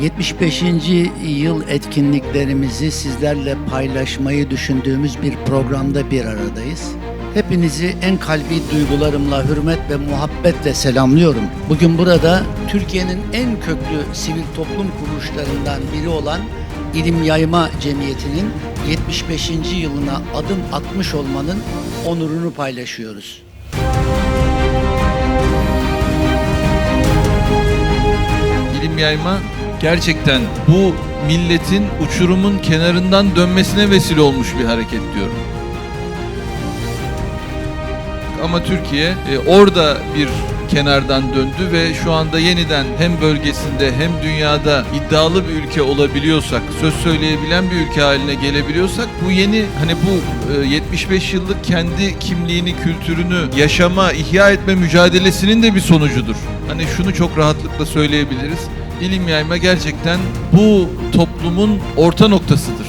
75. yıl etkinliklerimizi sizlerle paylaşmayı düşündüğümüz bir programda bir aradayız. Hepinizi en kalbi duygularımla, hürmet ve muhabbetle selamlıyorum. Bugün burada Türkiye'nin en köklü sivil toplum kuruluşlarından biri olan İlim Yayma Cemiyeti'nin 75. yılına adım atmış olmanın onurunu paylaşıyoruz. İlim yayma gerçekten bu milletin uçurumun kenarından dönmesine vesile olmuş bir hareket diyorum. Ama Türkiye e, orada bir kenardan döndü ve şu anda yeniden hem bölgesinde hem dünyada iddialı bir ülke olabiliyorsak, söz söyleyebilen bir ülke haline gelebiliyorsak bu yeni hani bu e, 75 yıllık kendi kimliğini, kültürünü yaşama, ihya etme mücadelesinin de bir sonucudur. Hani şunu çok rahatlıkla söyleyebiliriz. İlim yayma gerçekten bu toplumun orta noktasıdır.